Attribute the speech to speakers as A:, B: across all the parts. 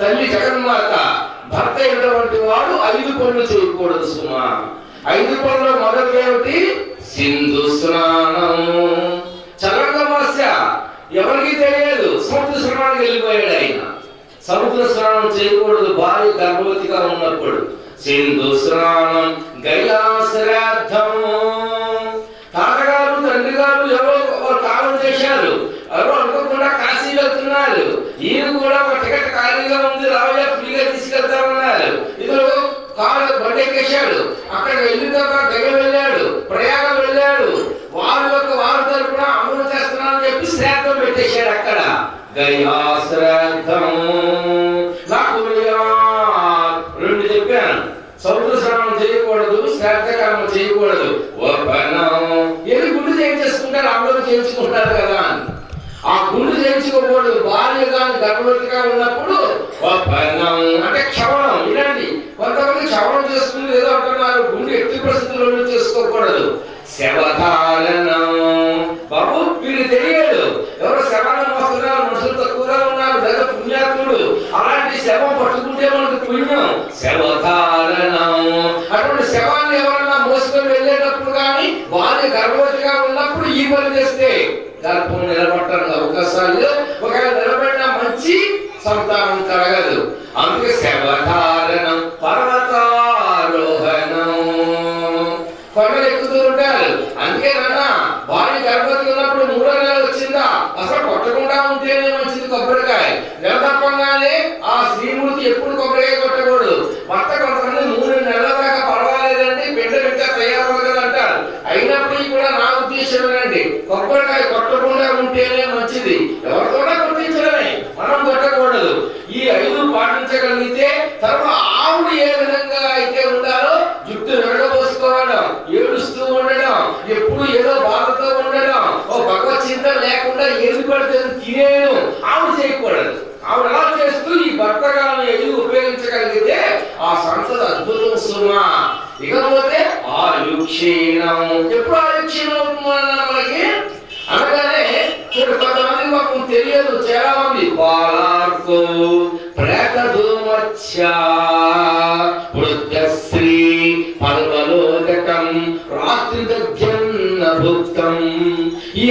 A: తల్లి జగన్మాత భర్త అయినటువంటి వాడు ఐదు పనులు చేయకూడదు సుమా. ఐదు పనుల మొదటి ఏమిటి? సింధు స్నానం చలంగమాస్య ఎవరికి తెలియదు. సముద్ర స్నానానికి వెళ్ళిపోయాడు ఆయన. సముద్ర స్నానం చేయకూడదు భార్య గర్భవతిగా ఉన్నప్పుడు. సింధు స్నానం గయా శ్రాద్ధం తాతగారు తండ్రి గారు ఎవరో ఒక కాలం చేశారు ఎవరో అనుకోకుండా కాశీ వెళ్తున్నారు ఈయన కూడా ఒక టికెట్ ఉంది రావయ్య ఫ్రీగా తీసుకెళ్తామన్నారు ఇతను కారు బండి ఎక్కేశాడు. అక్కడ వెళ్ళిన తర్వాత గయ వెళ్ళాడు. ప్రయాణం వెళ్ళాడు. వారి యొక్క వారి తరపున అమలు చేస్తున్నారని చెప్పి శ్రాద్ధం పెట్టేశాడు అక్కడ. గయాశ్రాద్ధం నాకు రెండు చెప్పాను. సముద్ర స్నానం చేయకూడదు శ్రాద్ధకర్మ చేయకూడదు. ఏది గుండు చేయించేసుకుంటారు అమలు చేయించుకుంటారు కదా ఆ గుండు చేయించుకోకూడదు. భార్య కానీ గర్భవతిగా ఉన్నప్పుడు అంటే క్షవణం ఇలాంటి కొంతమంది క్షవణం చేసుకుని ఏదో అంటున్నారు గుండె ఎట్టి పరిస్థితుల్లో చేసుకోకూడదు. శవధారణం బాబు వీళ్ళు తెలియదు. ఎవరో శవాలను వస్తున్నారు మనుషులు తక్కువగా ఉన్నారు లేదా పుణ్యాత్ముడు. అలాంటి శవం పట్టుకుంటే మనకు పుణ్యం. శవధారణం అటువంటి శవాన్ని ఎవరన్నా మోసుకొని వెళ్ళేటప్పుడు కానీ వారి గర్భవతిగా ఉన్నప్పుడు ఈ పని చేస్తే గర్భం నిలబట్టడం. అవకాశాలు ఒకవేళ నిలబడిన మంచి సంతానం కలగదు. అందుకే శవధారణం పర్వతారోహణం కొండలు ఎక్కుతూ ఉంటారు అందుకే నాన్న భార్య గర్భవతి ఉన్నప్పుడు మూడో నెల వచ్చిందా అసలు కొట్టకుండా ఉంటేనే మంచిది కొబ్బరికాయ నెల తప్పగానే ఆ శ్రీమూర్తి ఎప్పుడు కొబ్బరికాయ కొట్టకూడదు భర్త కొంతమంది మూడు నెలల దాకా పర్వాలేదండి బిడ్డ బిడ్డ తయారవ్వదు కదా అంటారు అయినప్పటికీ కూడా నా ఉద్దేశం ఏంటండి కొబ్బరికాయ కొట్టకుండా ఉంటేనే మంచిది ఎవరితోనే కొట్టించడమే మనం కొట్టకూడదు ఈ ఐదు పాటించగలిగితే తర్వాత ఆవుడు ఏ విధంగా అయితే ఉండాలో జుట్టు వెడబోసుకోవడం ఏడుస్తూ ఉండడం ఎప్పుడు ఏదో బాధతో ఉండడం ఓ భగవత్ చింతన లేకుండా ఏది పడితే తినే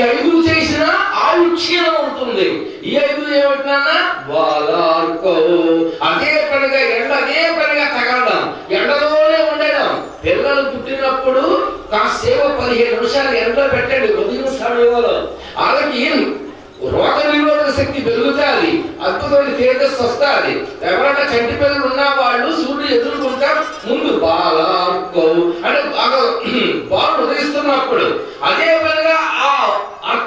A: ఐదు చేసిన ఆయుక్షీణం ఉంటుంది. ఈ ఐదు ఏమంటున్నా బాలార్కో అదే పనిగా ఎండ అదే పనిగా తగలడం. ఎండలోనే ఉండడం. పిల్లలు పుట్టినప్పుడు కాసేపు పదిహేను నిమిషాలు ఎండలో పెట్టండి. ఉదయం సమయంలో వాళ్ళకి రోగ నిరోధక శక్తి పెరుగుతుంది. అద్భుతమైన తేజస్సు వస్తుంది. ఎవరైనా చంటి పిల్లలు ఉన్న వాళ్ళు సూర్యుడు ఎదుర్కొంటా. ముందు బాగా అంటే బాగా బాగా ఉదయిస్తున్నప్పుడు. అదే పనిగా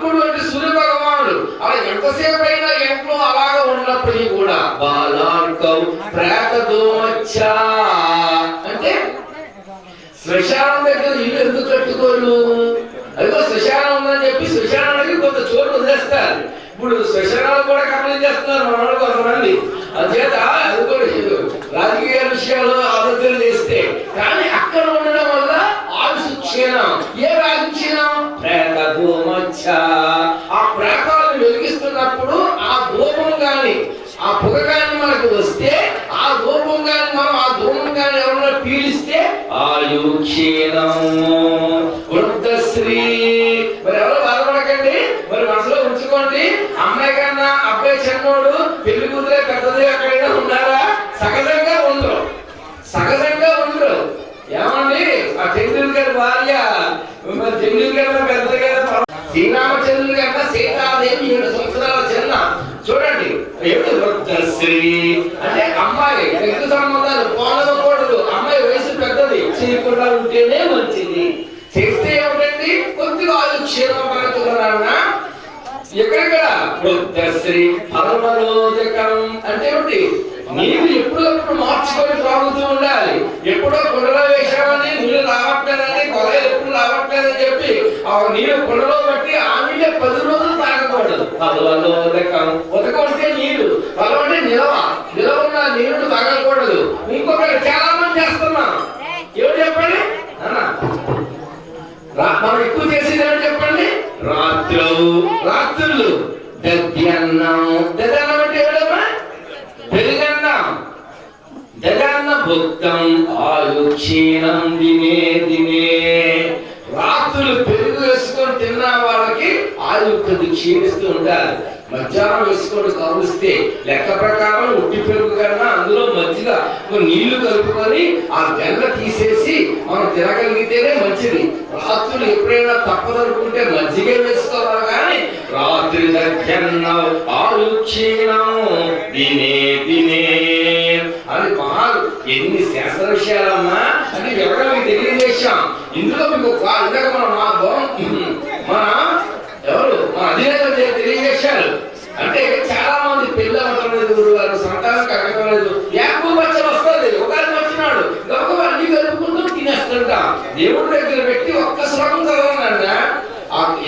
A: అప్పుడు అంటే సూర్య భగవానుడు అలా ఎంతసేపు అయినా ఎంట్లో అలాగా ఉన్నప్పటికీ కూడా బాలార్కం ప్రేతదోమచ్చ అంటే శ్మశానం దగ్గర ఇల్లు ఎందుకు కట్టుకోరు? అదిగో శ్మశానం ఉందని చెప్పి శ్మశానానికి కొంత చోటు వదిలేస్తారు. ఇప్పుడు శ్మశానాలు కూడా కంప్లైంట్ చేస్తున్నారు మన వాళ్ళు కొంతమంది. అందుచేత అది కూడా రాజకీయ విషయాలు ఆలోచన చేస్తే కానీ అక్కడ ఉండడం వల్ల క్షీణం ఏ రాజు క్షీణం ప్రేత ధూమచ్చ ఆ ప్రేతాలను వెలిగిస్తున్నప్పుడు ఆ ధూమం గాని ఆ పొగ గాని మనకు వస్తే ఆ ధూమం గాని మనం ఆ ధూమం గాని ఎవరైనా పీలిస్తే ఆయు క్షీణము వృద్ధశ్రీ మరి ఎవరు బాధపడకండి? మరి మనసులో ఉంచుకోండి. అమ్మాయి కన్నా అబ్బాయి చిన్నోడు పెళ్ళి కూతురే పెద్దదిగా వృద్ధశ్రీ పరమలోచకం అంటే ఏమిటి? నీరు ఎప్పుడప్పుడు మార్చుకొని తాగుతూ ఉండాలి. ఎప్పుడో కుండలో వేసామని నీళ్ళు రావట్లేదని కొలలు ఎప్పుడు రావట్లేదని చెప్పి ఆ నీళ్ళు కుండలో బట్టి ఆ నీళ్ళే పది రోజులు తాగకూడదు పదవలో ఉదకం ఉదకం అంటే నీరు పదవ అంటే నిలవ. నిలవ ఉన్న నీళ్ళు తాగకూడదు. ఇంకొకటి చాలా మంది చేస్తున్నాం. ఏమిటి చెప్పండి? మనం ఎక్కువ చేసేది ఏమిటి చెప్పండి? రాత్రు రాత్రులు. దుఃఖం ఆయు క్షీణం దినే దినే రాత్రులు పెరుగు వేసుకొని తిన్న వాళ్ళకి ఆయు క్షీణిస్తూ ఉంటారు మధ్యాహ్నం వేసుకొని కలుస్తే లెక్క ప్రకారం ఉట్టి పెరుగు కన్నా అందులో మజ్జిగ నీళ్ళు కలుపుకొని ఆ వెన్న తీసేసి మనం తినగలిగితేనే మంచిది. రాత్రులు ఎప్పుడైనా తప్పదనుకుంటే మజ్జిగ వేసుకోవాలి కానీ రాత్రి దగ్గర ఆరు క్షీణం దినే దినే ఎన్ని శాస్త్ర విషయాలమ్మా అని ఎవరికి తెలియజేశాం. ఇందులో మీకు ఒక ఇందాక మన మా మన ఎవరు? మా అధినేత తెలియజేశారు. అంటే చాలా మంది పిల్ల అవ్వలేదు గురువు గారు సంతానం కలగలేదు లేదు. యాభై వస్తుంది ఒకరికి వచ్చినాడు. గొప్ప అన్ని కలుపుకుంటూ తినేస్తుంటా. దేవుడి దగ్గర పెట్టి ఒక్క శ్లోకం చదవనండి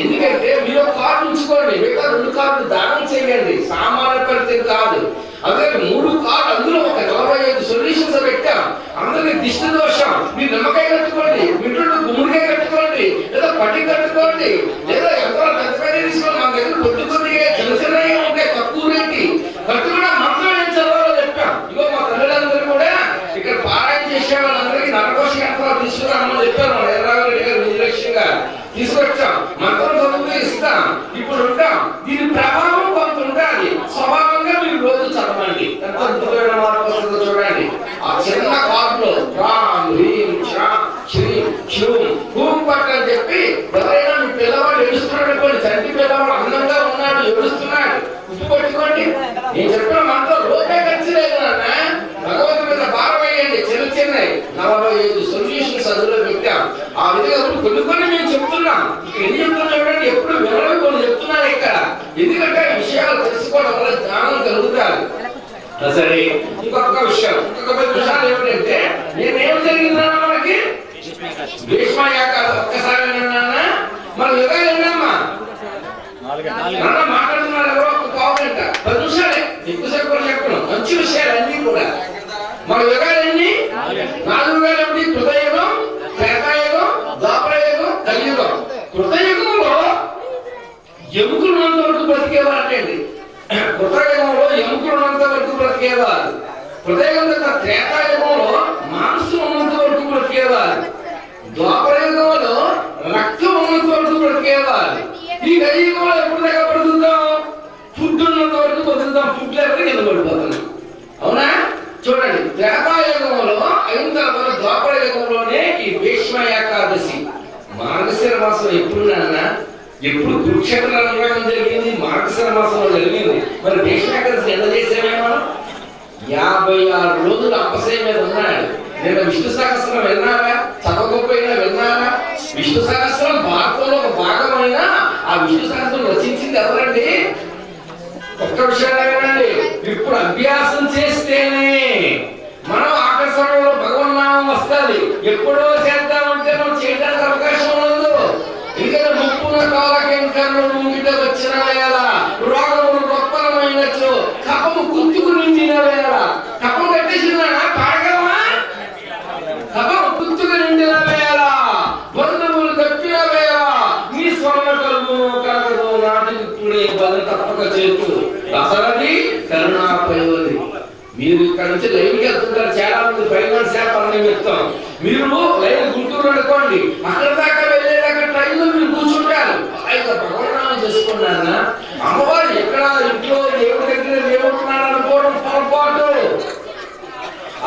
A: ఎందుకంటే మీరు ఒక కార్డు ఉంచుకోండి. మిగతా రెండు కార్డు దానం చేయండి. సామాన్య పరిస్థితి కాదు. అదే మూడు కార్డు అందులో ఒక నలభై ఐదు సొల్యూషన్స్ పెట్టాం అందరికి దిష్టి దోషం. మీరు నిమ్మకాయ కట్టుకోండి మిత్రుడు గుమ్మడికాయ కట్టుకోండి లేదా పట్టి కట్టుకోండి లేదా ఎంతో పెద్ద పెద్ద తీసుకోండి మన దగ్గర కొద్ది కొద్దిగా చిన్న చిన్నగా ఉంటాయి తక్కువ రేటి కట్టుకున్న మంత్రం ఏం చదవాలో చెప్పాం ఇగో మా తల్లిదండ్రులు కూడా ఇక్కడ పారాయణ చేసే వాళ్ళందరికీ నరకోశ యంత్రాలు తీసుకురామని చెప్పారు మన ఎర్రరావు రెడ్డి గారు నిర్లక్ష్యంగా తీసుకొచ్చాం మంత్రం చదువుతూ ఇస్తాం ఇప్పుడు ఉంటాం దీని ప్రభావం కొంత ఉండాలి స్వభావంగా మీరు రోజు చదవండి ఎంత అద్భుతమైన మార్పు వస్తుందో చూడండి ఆ చిన్న కార్డులో రామ్ హ్రీం శ్రామ్ శ్రీం శివం హూం పట్టు అని చెప్పి ఎవరైనా మీ పిల్లవాడు ఏడుస్తున్నాడు అనుకోండి చంటి పిల్లవాడు అందంగా ఉన్నాడు ఏడుస్తున్నాడు ఉప్పు పట్టుకోండి నేను చెప్పిన మంత్రం రూపాయి ఖర్చు లేదు నాన్న భగవంతు మీద భారం వేయండి చిన్న చిన్నవి నలభై ఐదు సొల్యూషన్స్ అందులో పెట్టాం ఆ విధంగా కొన్ని కొన్ని మేము చెప్తున్నాం ఇక్కడ ఎన్ని చెప్తున్నా చూడండి ఎప్పుడు వినడం కొన్ని చెప్తున్నాను ఇక్కడ ఎందుకంటే ఈ విషయాలు తెలుసుకోవడం వల్ల జ్ఞానం కలుగుతారు ఆ సరే ఇంకొక విషయం ఇంకొక పది విషయాలు ఏమిటంటే నేనేం జరిగిందా మనకి భీష్మ యాక ఒక్కసారి విన్నానా మన యుగాలు విన్నామా నాన్న మాట్లాడుతున్నారు ఎవరో ఒక పావు గంట పది నిమిషాలే ఎక్కువసేపు కూడా చెప్పను మంచి విషయాలు అన్ని కూడా మన యుగాలు ఎన్ని నాలుగు వేల ఎనిమిది కృతయుగం త్రేతాయుగం ద్వాపరయుగం కలియుగం కృతయుగంలో ఎముకలు ఉన్నంత వరకు బ్రతికేవారు అంటే ఎముకలున్నంత ఎముకలు ఉన్నంత వరకు బ్రతికేవారు. కృతయుగం తర్వాత త్రేతాయుగంలో మాంసం ఉన్నంత వరకు బ్రతికేవారు. ద్వాపరయుగంలో రక్తం ఉన్నంత వరకు బ్రతికేవారు. ఈ కలియుగంలో ఎప్పుడు దాకా బ్రతుకుతాం? ఫుడ్ ఉన్నంత వరకు బ్రతుకుతాం. ఫుడ్ లేకపోతే కింద పడిపోతున్నాం. అవునా? చూడండి త్రేతాయుగంలో అయిన తర్వాత ద్వాపర యుగంలోనే ఈ భీష్మ ఏకాదశి. మార్గశిర మాసం ఎప్పుడు నాన్న? ఎప్పుడు కురుక్షేత్ర నిర్మాణం జరిగింది మార్గశర మాసంలో జరిగింది. మరి భీష్మ ఎంత చేసామే మనం? యాభై ఆరు రోజులు అప్పసే మీద ఉన్నాడు. నేను విష్ణు సహస్రం విన్నారా చదవకపోయినా విన్నారా విష్ణు సహస్రం భారతంలో ఒక భాగమైన? ఆ విష్ణు సహస్రం రచించింది ఎవరండి? ఒక్క విషయం వినండి ఇప్పుడు అభ్యాసం చేస్తేనే మనం ఆకర్షణలో భగవన్నామం వస్తుంది. ఎప్పుడో చేద్దాం మనం చేయడానికి అవకాశం ఉండదు ఎందుకంటే ముప్పున కాలకెంకర్లు ముంగిట వచ్చిన వేళ రోగములు గొప్పలమైనచ్చు కపము కుత్తుకు నిండిన వేళ. కపం కట్టేసిన పాడగలమా? కపం కుత్తుకు నిండిన వేళ. బంధువులు తప్పిన వేళ. నీ స్వర్ణ కలుగు కలగదు నాటికి ఇప్పుడే బలం తప్పక చేతు దసరది కరుణాపయోది మీరు ఇక్కడ నుంచి లైవ్కి వెళ్తుంటారు చాలా మంది ఫైనాన్స్ వ్యాపారం నిమిత్తం మీరు లైవ్ గుంటూరు అనుకోండి అక్కడ దాకా భగవన్నామం అమ్మవారు ఎక్కడ? ఇంట్లో దేవుడి దగ్గర దేవుడున్నాడు అనుకోవడం పొరపాటు.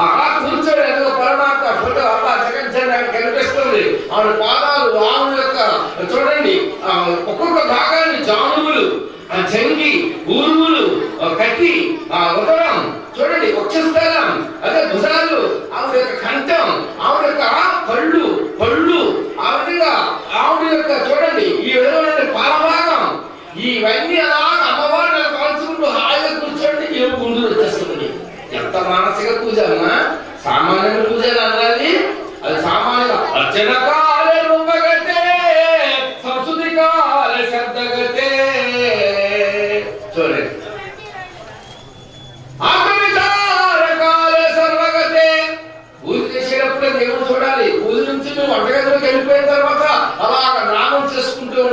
A: అలా కూర్చొని ఏదో పరమాత్మ ఫోటో అలా జగన్ జగన్ కనిపిస్తుంది. ఆవిడ పాదాలు ఆవిడ యొక్క చూడండి ఒక్కొక్క భాగాన్ని జానువులు ఆ జంగి ఊరువులు కత్తి ఆ ఉదరం చూడండి వక్షస్థలం అదే భుజాలు ఆవిడ యొక్క కంఠం ఆవిడ యొక్క పళ్ళు పళ్ళు ఆవిడగా ఆవిడ యొక్క చూడండి ఈ విధమైన పాలవారు ఇవన్నీ అలా అమ్మవారిని కాల్చుకుంటూ హాయిగా కూర్చోండి ఏం గుండెలు వచ్చేస్తుంది. ఎంత మానసిక పూజ అమ్మా? సామాన్య పూజ అన్నది అది సామాన్య అర్చనక కాలే రూపగతే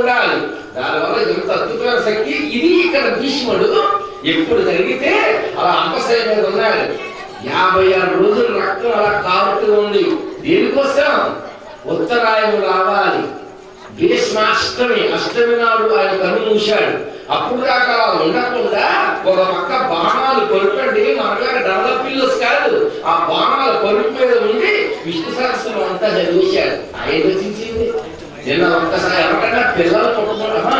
A: ఉండాలి దానివల్ల ఎంత అద్భుతమైన శక్తి ఇది ఇక్కడ భీష్ముడు ఎప్పుడు జరిగితే అలా అంపశయ మీద ఉన్నాడు. యాభై ఆరు రోజులు రక్తం అలా కారుతూ ఉంది దేనికోసం? ఉత్తరాయణం రావాలి. భీష్మాష్టమి అష్టమి నాడు ఆయన కన్ను మూశాడు. అప్పుడు దాకా అలా ఉండకుండా ఒక పక్క బాణాలు కొరుకండి మనగా డల్ల పిల్లస్ కాదు. ఆ బాణాలు కొరుకు మీద ఉండి విష్ణు సహస్రం అంతా చదివేశాడు. ఆయన రచించింది నిన్న ఒక్కసారి ఎవరికైనా పిల్లలు పుట్టుకోవడమా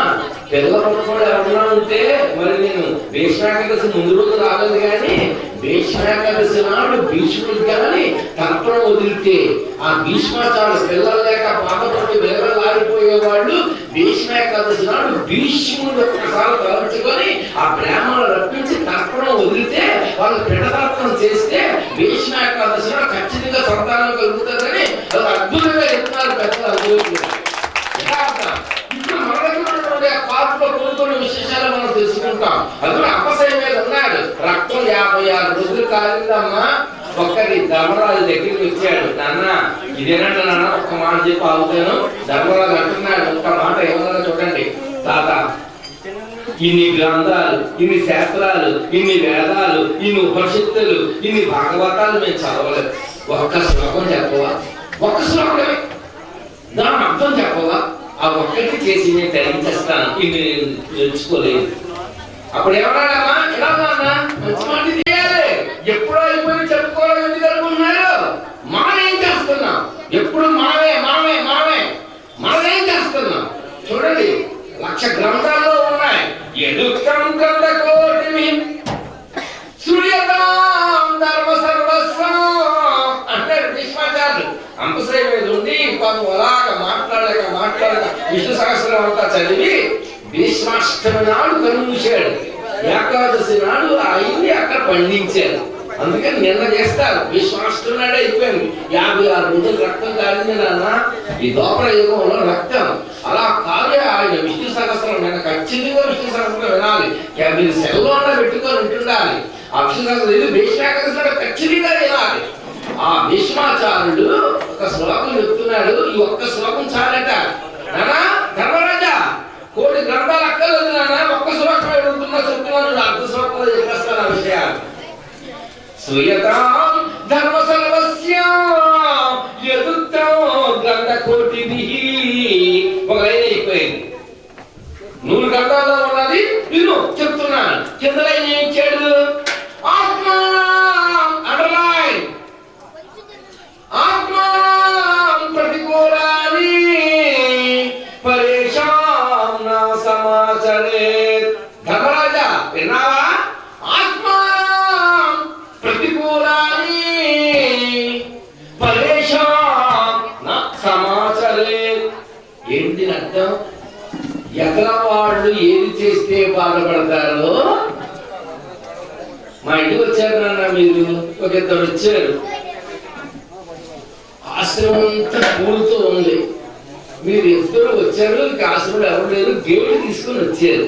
A: పిల్లలు పుట్టుకోవడం ఎవరన్నా ఉంటే మరి నేను భీష్మాకేదశి ముందు రోజు రాలేదు కానీ భీష్మాకేదశి నాడు భీష్ముడు కానీ తర్పణం వదిలితే ఆ భీష్మాచారు పిల్లలు లేక బాధపడి వేరలాడిపోయే వాళ్ళు భీష్మాకేదశి నాడు భీష్ముడు ఒక్కసారి తలంచుకొని ఆ బ్రాహ్మణులు రప్పించి తర్పణం వదిలితే వాళ్ళు పిడతర్పణం చేస్తే భీష్మాకేదశి నాడు ఖచ్చితంగా సంతానం కలుగుతుందని అద్భుతంగా చెప్తున్నారు పెద్దలు అద్భుతంగా దగ్గర పాత్రలో కొన్ని కొన్ని విశేషాలు మనం తెలుసుకుంటాం. అందులో అపసయం మీద ఉన్నాడు. రక్తం యాభై ఆరు రోజులు కాలిందమ్మా. ఒక్కరి ధర్మరాజు దగ్గరికి వచ్చాడు. నాన్న ఇదేనంట నాన్న ఒక్క మాట చెప్పి ఆగుతాను. ధర్మరాజు అంటున్నాడు ఒక్క మాట ఏమన్నా చూడండి. తాత ఇన్ని గ్రంథాలు ఇన్ని శాస్త్రాలు ఇన్ని వేదాలు ఇన్ని ఉపనిషత్తులు ఇన్ని భాగవతాలు మేము చదవలేదు. ఒక్క శ్లోకం చెప్పవా? ఒక్క శ్లోకమే దాని అర్థం చెప్పవా ఆ ఒక్కటి చేసి నేను తగ్గించేస్తాను ఇది తెలుసుకోలేదు అప్పుడు ఏమన్నాడమ్మా ఇలా అన్నా మంచి మాట చేయాలి ఎప్పుడో అయిపోయి చెప్పుకోవాలి ఎందుకు అనుకుంటున్నారు మనం ఏం చేస్తున్నాం ఎప్పుడు మనమే మనమే మనమే మనం ఏం చేస్తున్నాం చూడండి లక్ష గ్రంథాల్లో ఉన్నాయి ఎదుక్తం గ్రంథ కోటిమి సూర్యతాం ధర్మ సర్వస్వం అంటారు భీష్మాచార్యులు. అంపశ్రయ మీద ఉండి పాపం మాట్లాడక మాట్లాడక విష్ణు సహస్రం అంతా చదివి భీష్మాష్టమి నాడు కనుమూశాడు. ఏకాదశి నాడు అయింది అక్కడ పండించాడు. అందుకని నిన్న చేస్తారు. భీష్మాష్టమి నాడే అయిపోయింది. యాభై ఆరు రోజులు రక్తం కాలింది నాన్న. ఈ దోపర యుగంలో రక్తం. అలా కాదే ఆయన విష్ణు సహస్రం నిన్న ఖచ్చితంగా విష్ణు సహస్రం వినాలి. ఇక మీరు అన్న పెట్టుకొని ఉంటుండాలి. ఆ విష్ణు సహస్రం ఇది భీష్మాకరణ ఖచ్చితంగా వినాలి. ఆ భీష్మాచార్యుడు ఒక్క శ్లోకం చెప్తున్నాడు ఈ ఒక్క శ్లోకం చాలట. నానా ధర్మరాజా కోటి గ్రంథాలు అక్కర్లేదు నానా ఒక్క శ్లోకం అడుగుతున్నా చెప్తున్నాను అర్ధ శ్లోకంలో చెప్పేస్తాను ఆ విషయాలు సుయతాం ధర్మ సర్వస్య యదుత్తం గ్రంథ కోటి ఒక లైన్ అయిపోయింది. నూరు గ్రంథాల్లో ఇద్దరు వచ్చారు ఆశ్రమం అంతా పూలుతో ఉంది. మీరు ఇద్దరు వచ్చారు ఇంక ఆశ్రమంలో ఎవరు లేరు గేటు తీసుకొని వచ్చారు.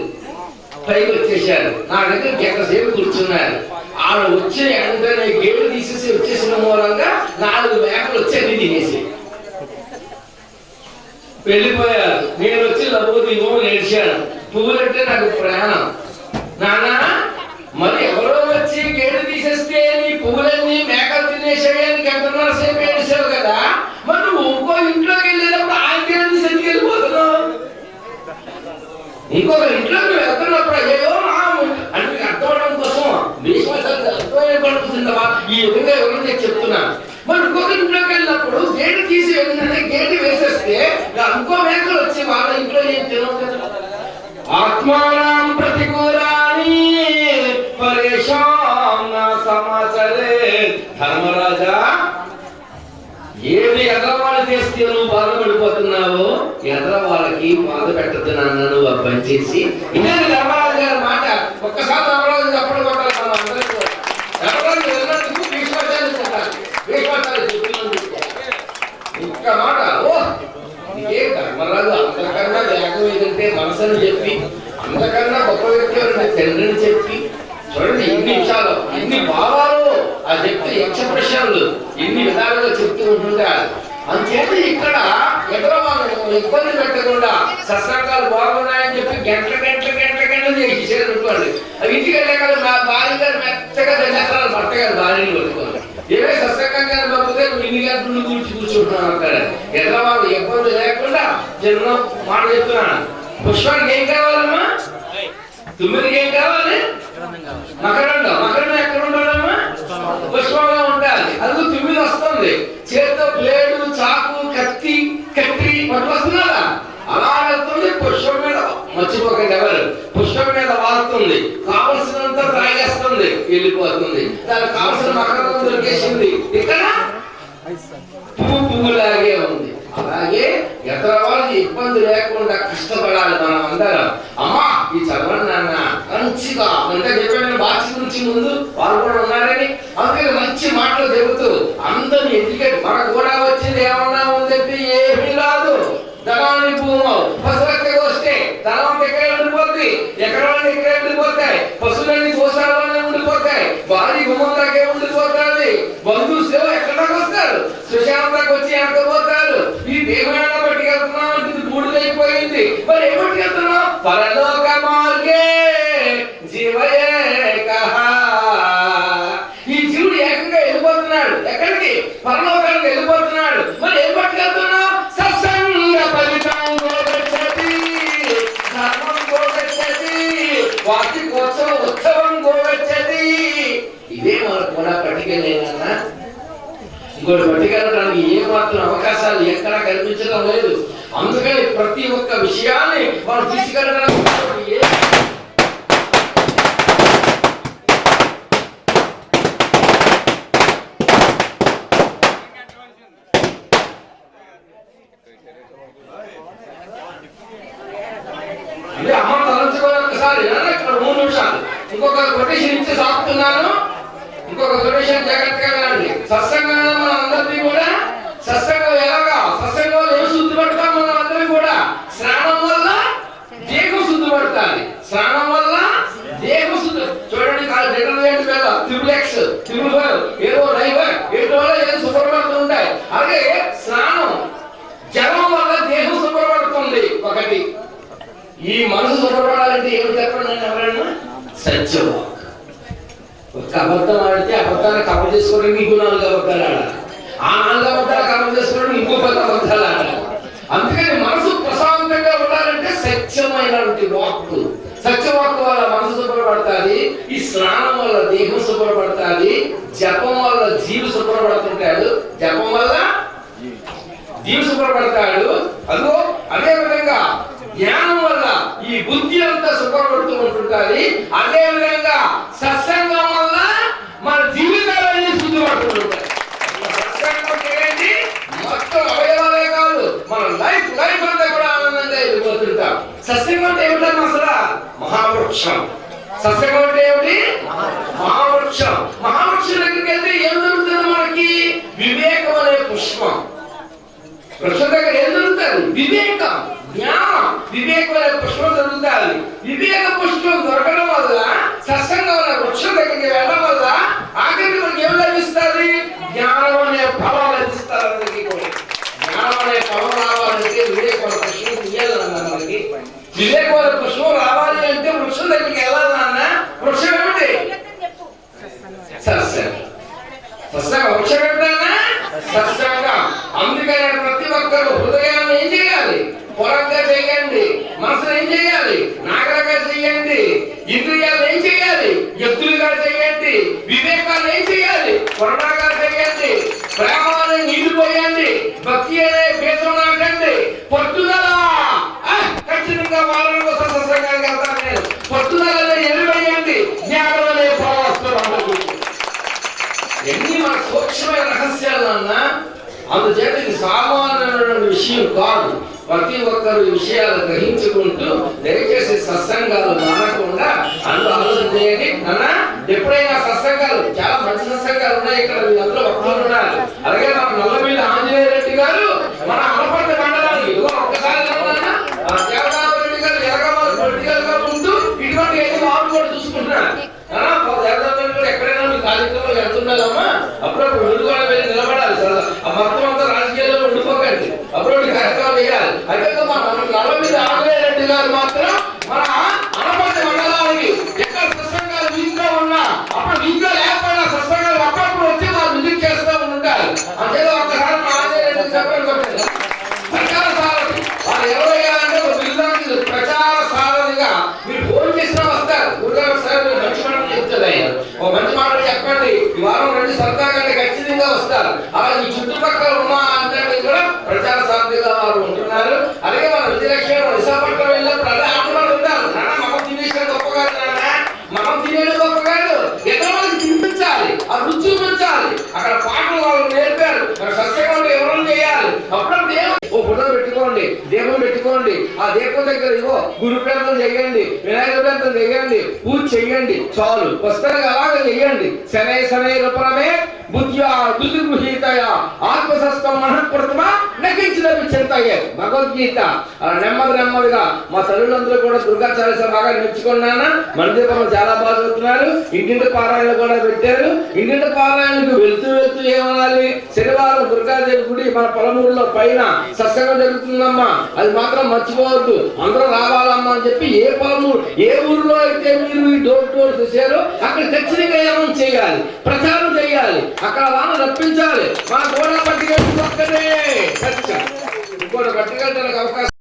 A: పైకి వచ్చేసారు నా దగ్గర ఎంతసేపు కూర్చున్నారు. ఆడ వచ్చే వెంటనే గేటు తీసేసి వచ్చేసిన మూలంగా నాలుగు మేకలు వచ్చి అన్ని తినేసి. వెళ్ళిపోయారు. నేను వచ్చి లబ్బు దిగో నేర్చాను పువ్వులంటే నాకు ప్రాణం. నానా మరి నీ పువ్వులన్నీ మేకలు తినేసేయని ఎంత సేపు ఏడిసావు కదా. మరి నువ్వు ఇంకో ఇంట్లోకి వెళ్ళేటప్పుడు ఆయన గేటు తీసి వెళ్ళిపోతున్నావు ఇంకొక ఇంట్లోకి నువ్వు వెళ్తున్నప్పుడు అయ్యో రాము అని మీకు అర్థం కోసం భీష్మాచార్య ఈ విధంగా ఎవరైనా చెప్తున్నాను. మరి ఇంకొక ఇంట్లోకి వెళ్ళినప్పుడు గేటు తీసి వెళ్ళిందంటే గేటు వేసేస్తే ఇంకో మేకలు వచ్చి వాళ్ళ ఇంట్లో ఏం తినవు కదా? ఆత్మానం సమాచారే. ధర్మరాజా ఏది ఎదరవాళ్ళు చేస్తే నువ్వు బాధపడిపోతున్నావో ఎదరవాళ్ళకి బాధ పెట్టద్దు నాన్న నువ్వు పనిచేసి ఇదే ధర్మరాజు గారి మాట. ఒక్కసారి ధర్మరాజు అప్పుడు కొట్టాలి ధర్మరాజు వెళ్ళినందుకు భీష్మాచార్య కొట్టాలి భీష్మాచార్య చెప్పినందుకు ఒక్క మాట. ఓ ధర్మరాజు అందరికన్నా వేగం ఏదంటే మనసుని చెప్పి అందరికన్నా గొప్ప వ్యక్తి తండ్రిని చెప్పి. చూడండి ఇన్ని విషయాలు అందుచేత ఇక్కడ ఎదురు ఇబ్బంది పెట్టకుండా సత్సంగాలు బాగున్నాయని చెప్పి గంటల గంటల గంటల గంటలు ఎక్కడ అనుకోండి. అవి ఇంటికి వెళ్ళాక మా భార్య గారు మెత్తగా రెండు ఎకరాలు భర్త గారు భార్యని పట్టుకోవాలి ఏమే సత్సంగంగా పంపితే నువ్వు ఇన్ని గంటలు కూర్చి కూర్చుంటున్నాను అక్కడ ఎదరవాళ్ళు ఇబ్బంది లేకుండా చిన్న మాట చెప్తున్నాను. పుష్పానికి ఏం కావాలమ్మా? తుమ్మిదికి ఏం కావాలి? మకరండం. మకరండం పుష్పంగా ఉండాలి. అందుకు తిమ్మిది వస్తుంది. చేతితో ప్లేడు చాకు కత్తి కత్తి పట్టు వస్తున్నారా అలా వెళ్తుంది పుష్పం మీద. మర్చిపోకండి ఎవరు. పుష్పం మీద వాడుతుంది కావలసినంత తాగేస్తుంది వెళ్ళిపోతుంది. దానికి కావలసిన మకరం దొరికేసింది. ఇక్కడ పువ్వు పువ్వులాగే ఉంది. అలాగే ఇతర వాళ్ళకి ఇబ్బంది లేకుండా కష్టపడాలి మనం అందరం. అమ్మా ఈ చదవండి నాన్న. మంచిగా అంతా చెప్పాను భాష గురించి ముందు వాళ్ళు కూడా ఉన్నారని అందుకని మంచి మాటలు చెబుతూ అందరిని ఎడ్యుకేట్ మనకు కూడా వచ్చింది ఏమన్నా ఉందంటే ఏమీ రాదు ధనాన్ని భూమో పశువులకి వస్తే ధనం ఎక్కడ ఉండిపోద్ది. ఎక్కడ ఎక్కడ ఉండిపోతాయి. పశువులన్నీ కోసాలనే ఉండిపోతాయి. భారీ గుమ్మం దాకే ఉండిపోతుంది. కనిపించడం లేదు. అందుకని ప్రతి ఒక్క విషయాన్ని మనం తీసుకెళ్ళడానికి ఏ అంటే అమ్మ తలంచుకోవాలి ఒకసారి నాన్న ఇక్కడ మూడు నిమిషాలు ఇంకొక కొటేషన్ ఇచ్చి సాగుతున్నాను ఇంకొక కొటేషన్ జాగ్రత్తగా వినండి సత్సంగం మన అందరినీ కూడా సత్సంగం ఎలాగా సత్సంగంలో ఏం శుద్ధి పడతాం మనం అందరం కూడా స్నానం వల్ల దేహం శుద్ధి పడతాది స్నానం వల్ల దేహం శుద్ధి చూడండి కాదు డిటర్జెంట్ మీద త్రిబులెక్స్ త్రిబుల్ ఏదో రైవర్ ఏదో వల్ల ఏదో శుభ్రపడుతూ ఉంటాయి అలాగే స్నానం జలం వల్ల దేహం శుభ్రపడుతుంది ఒకటి ఈ మనసు శుభ్రపడాలంటే ఏమి చెప్పండి ఎవరైనా సత్యం ఒక అబద్ధం ఆడితే అబద్ధాన్ని కవర్ చేసుకోవడానికి ఇంకో నాలుగు అబద్ధాలు ఆడాలి. ఆ నాలుగు అబద్ధాలు కవర్ చేసుకోవడానికి ఇంకో పది అబద్ధాలు ఆడాలి. అందుకని మనసు ప్రశాంతంగా ఉండాలంటే సత్యమైనటువంటి వాక్కు సత్యవాక్కు వల్ల మనసు శుభ్రపడుతుంది ఈ స్నానం వల్ల దేహం శుభ్రపడుతుంది జపం వల్ల జీవి శుభ్రపడుతుంటాడు జపం వల్ల జీవి శుభ్రపడతాడు అదో అదే విధంగా జ్ఞానం వల్ల ఈ బుద్ధి అంతా శుభ్రపడుతూ ఉంటుంటుంది అదే విధంగా సత్సంగం వల్ల మన జీవితాలన్నీ శుద్ధిపడుతుంటాయి సత్సంగం చేయండి మొత్తం అవయవాలే కాదు మన లైఫ్ లైఫ్ అంతా కూడా ఆనందంగా వెళ్ళిపోతుంటాం సత్సంగం అంటే ఏమిటన్నా అసలు? మహావృక్షం. సత్సంగం అంటే ఏమిటి? మహావృక్షం. మహావృక్షం దగ్గరికి వెళ్తే ఏం దొరుకుతుంది మనకి? వివేకం అనే పుష్పం. వృక్షం దగ్గర ఏం దొరుకుతారు వివేకం. జ్ఞానం వివేకం పుష్పం దొరుకుతుంది. వివేక పుష్పం దొరకడం వల్ల సత్సంగం అనే వృక్షం దగ్గరికి వెళ్ళడం వల్ల ఆఖరికి మనకి ఏం లభిస్తుంది? జ్ఞానం అనే ఫలం లభిస్తారు అందరికీ కూడా. జ్ఞానం అనే ఫలం రావాలంటే వివేకం పుష్పం తీయాలన్నా మనకి వివేకం పుష్పం రావాలి అంటే వృక్షం దగ్గరికి వెళ్ళాలన్నా వృక్షం ఏమిటి సత్సంగం సత్సంగం వృక్షం ఎప్పుడైనా సత్సంగం అందుకని ప్రతి ఒక్కరు హృదయాన్ని ఏం చేయాలి పొరంగా చేయండి మనసును ఏం చేయాలి నాగరగా చేయండి ఇంద్రియాలు ఏం చేయాలి ఎత్తులుగా చేయండి వివేకాన్ని ఏం చేయాలి కొరడాగా చేయండి ప్రేమాన్ని నీళ్ళు పోయండి భక్తి అనే బీజం నాటండి పట్టుదల ఆ, ఖచ్చితంగా వాళ్ళ కోసం సత్సంగానికి వెళ్తాను నేను పట్టుదల ఎరువేయండి జ్ఞానం అనే భావస్తులు ఎన్ని మన సూక్ష్మమైన రహస్యాలు అన్న అందుచేత ఇది సామాన్యమైన విషయం కాదు ప్రతి విషయాలు గ్రహించుకుంటూ దయచేసి సత్సంగాలు మానకుండా అందరూ ఆలోచన చేయండి. అన్న ఎప్పుడైనా సత్సంగాలు? చాలా మంచి సత్సంగాలు ఉన్నాయి ఇక్కడ. వీళ్ళందరూ భక్తులు ఉన్నారు. అలాగే మన నల్లమీద ఆంజనేయ రెడ్డి గారు మన అనపర్తి మండలానికి ఇదిగో ఒక్కసారి చెప్పనా? రెడ్డి గారు ఎరగమాల పొలిటికల్గా ఉంటూ ఇటువంటి ఎన్ని మార్పు కూడా చూసుకుంటున్నారు. ఎక్కడైనా మీ కార్యక్రమంలో వెళ్తున్నారమ్మా? ఆ దగ్గర ఇగో గురు ప్రార్థన చేయండి వినాయక ప్రార్థన చేయండి పూజ చెయ్యండి చాలు. పుస్తకం అలాగే చెయ్యండి శనై శనై రూపమే బుద్ధ్యా బుద్ధి గృహీతయ ఆత్మసస్తం మనఃప్రతిమ చింత చింతయ్యే భగవద్గీత. అలా నెమ్మది నెమ్మదిగా మా తల్లులందరూ కూడా దుర్గా చాలీస బాగా నేర్చుకున్నాను మన దీపం చాలా బాగా చదువుతున్నారు. ఇంటింటి పారాయణలు కూడా పెట్టారు. ఇంటింటి పారాయణకు వెళ్తూ వెళ్తూ ఏమనాలి? శనివారం దుర్గాదేవి గుడి మన పొలమూరులో పైన సత్సంగం జరుగుతుందమ్మా. అది మాత్రం మర్చిపోవద్దు. అందరూ రావాలమ్మా అని చెప్పి ఏ పాము ఏ ఊరిలో అయితే మీరు ఈ డోర్ డోర్ చూసారో అక్కడ ఖచ్చితంగా ఏమని చేయాలి? ప్రచారం చేయాలి. అక్కడ వాళ్ళని రప్పించాలి. మా గోడ పట్టుకెళ్ళి ఒక్కనే సత్యం ఇంకోటి పట్టుకెళ్ళడానికి అవకాశం